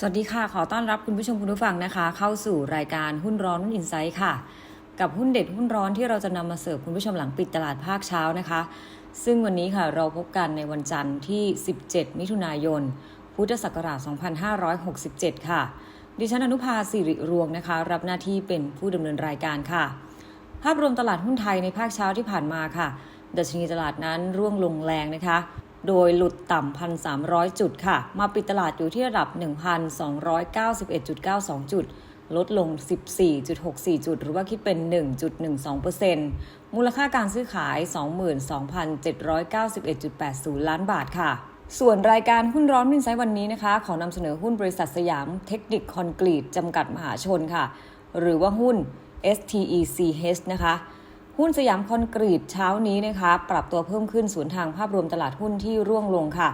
สวัสดีค่ะ ขอต้อนรับคุณผู้ชมคุณผู้ฟังนะคะ เข้าสู่รายการหุ้นร้อนหุ้นอินไซต์ค่ะ กับหุ้นเด็ดหุ้นร้อนที่เราจะนำมาเสิร์ฟคุณผู้ชมหลังปิดตลาดภาคเช้านะคะ ซึ่งวันนี้ค่ะเราพบกันในวันจันทร์ที่ 17 มิถุนายน พุทธศักราช 2567 ค่ะ ดิฉันอนุภาสิริรวงนะคะ รับหน้าที่เป็นผู้ดำเนินรายการค่ะ ภาพรวมตลาดหุ้นไทยในภาคเช้าที่ผ่านมาค่ะดัชนีตลาดนั้นร่วงลงแรงนะคะ โดยหลุดต่ำ 1,300 จุดค่ะ มาปิดตลาดอยู่ที่ระดับ 1,291.92 จุด ลดลง 14.64 จุด หรือว่าคิดเป็น 1.12%มูลค่าการซื้อขาย 22,791.80 ล้านบาทค่ะส่วนรายการหุ้นร้อนวินไซต์วันนี้นะคะ ขอนำเสนอหุ้นบริษัทสยามเทคนิคคอนกรีตจำกัดมหาชนค่ะ หรือว่าหุ้น STECH นะคะ หุ้นสยามคอนกรีตเช้านี้นะคะปรับตัวเพิ่มขึ้นสวนทางภาพรวมตลาดหุ้นที่ร่วงลงค่ะ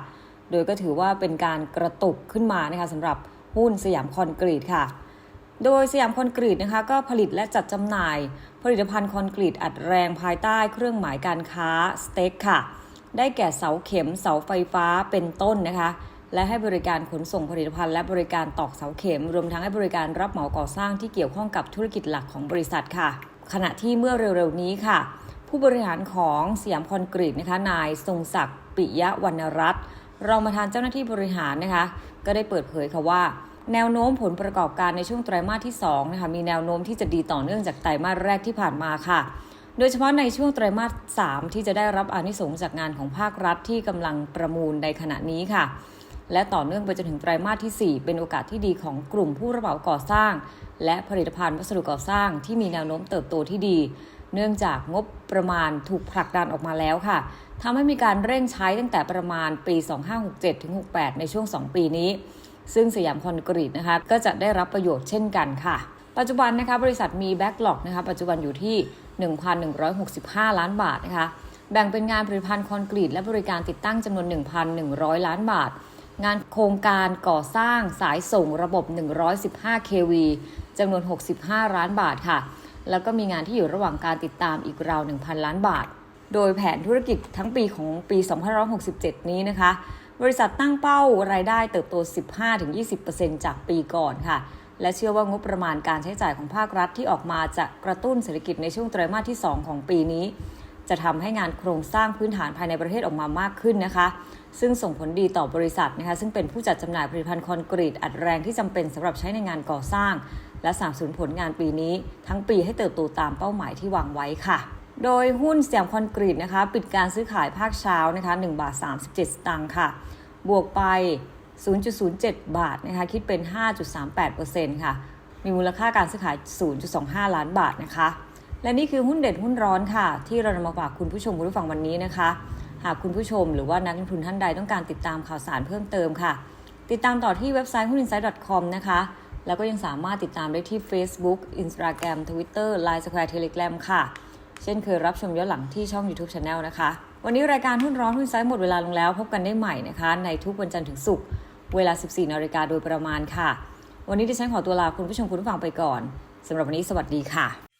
โดยก็ถือว่าเป็นการกระตุกขึ้นมานะคะสำหรับหุ้นสยามคอนกรีตค่ะ โดยสยามคอนกรีตนะคะก็ผลิตและจัดจำหน่าย ผลิตภัณฑ์คอนกรีตอัดแรงภายใต้เครื่องหมายการค้าสเต็กค่ะ ได้แก่เสาเข็มเสาไฟฟ้าเป็นต้นนะคะ และให้บริการขนส่งผลิตภัณฑ์และบริการตอกเสาเข็ม รวมทั้งให้บริการรับเหมาก่อสร้างที่เกี่ยวข้องกับธุรกิจหลักของบริษัทค่ะ ขณะที่เมื่อเร็วๆนี้ค่ะ ผู้บริหารของสยามคอนกรีตนะคะนายทรงศักดิ์ปิยะวรรณรัตน์รองประธานเจ้าหน้าที่บริหารนะคะ ก็ได้เปิดเผยค่ะว่า แนวโน้มผลประกอบการในช่วงไตรมาสที่2นะคะมีแนวโน้มที่จะดีต่อเนื่องจากไตรมาสแรกที่ผ่านมาค่ะ โดยเฉพาะในช่วงไตรมาส 3 ที่จะได้รับอนิสงส์จากงานของภาครัฐที่กำลังประมูลในขณะนี้ค่ะ และต่อเนื่องไปจนถึงไตรมาสที่ 4 เป็นโอกาสที่ดีของกลุ่มผู้รับเหมาก่อสร้าง และผลิตภัณฑ์วัสดุก่อสร้างที่มีแนวโน้มเติบโตที่ดี เนื่องจากงบประมาณถูกผลักดันออกมาแล้วค่ะทำให้มีการเร่งใช้ตั้งแต่ประมาณปี 2567ถึง68 ในช่วง 2 ปีนี้ ซึ่งสยามคอนกรีตนะคะก็จะได้รับประโยชน์เช่นกันค่ะ ปัจจุบันนะคะบริษัทมีแบ็กหลอกนะคะปัจจุบันอยู่ที่ 1,165 ล้านบาทนะคะแบ่งเป็นงานผลิตภัณฑ์คอนกรีตและบริการติดตั้งจำนวน 1,100 ล้านบาท งานโครงการก่อสร้างสายส่งระบบ 115 kV จำนวน 65 ล้านบาทค่ะ แล้วก็มีงานที่อยู่ระหว่างการติดตามอีกราว 1,000 ล้านบาท โดยแผนธุรกิจทั้งปีของปี2567 นี้นะคะ บริษัทตั้งเป้ารายได้เติบโต 15-20%จากปีก่อนค่ะ และเชื่อว่างบประมาณการใช้จ่ายของภาครัฐที่ออกมาจะกระตุ้นเศรษฐกิจในช่วงไตรมาสที่ 2 ของปีนี้ จะทำให้งานโครงสร้างพื้นฐานภายในประเทศออกมามากขึ้นนะคะ ซึ่งส่งผลดีต่อบริษัทนะคะซึ่งเป็นผู้จัดจำหน่ายผลิตภัณฑ์คอนกรีตอัดแรงที่จำเป็นสำหรับใช้ในงานก่อสร้าง และสนับสนุนผลงานปีนี้ ทั้งปีให้เติบโตตามเป้าหมายที่วางไว้ค่ะ โดยหุ้นเสียมคอนกรีตนะคะปิดการซื้อขายภาคเช้านะคะ1บาท37 สตางค์ค่ะ บวกไป 0.07 บาทนะคะคิดเป็น 5.38%ค่ะมีมูลค่าการซื้อขาย 0.25 ล้านบาทนะคะ และนี่คือหุ้นเด็ดหุ้นร้อนค่ะ ที่เรานำมาฝากคุณผู้ชมคุณผู้ฟังวันนี้นะคะ หากคุณผู้ชมหรือว่านักลงทุนท่านใดต้องการติดตามข่าวสารเพิ่มเติมค่ะ ติดตามต่อที่เว็บไซต์หุ้น insight com นะคะ แล้วก็ยังสามารถติดตามได้ที่ Facebook Instagram Twitter Line Square Telegram ค่ะ เช่นเคยรับชมย้อนหลังที่ช่อง YouTube Channel นะคะ วันนี้รายการหุ้นร้อนหุ้นไซต์หมดเวลาลงแล้ว พบกันได้ใหม่นะคะ ในทุกวันจันทร์ถึงศุกร์เวลา 14นาฬิกาโดยประมาณค่ะ วันนี้ดิฉันขอตัวลาคุณผู้ชมคุณผู้ฟังไปก่อนสำหรับวันนี้สวัสดีค่ะ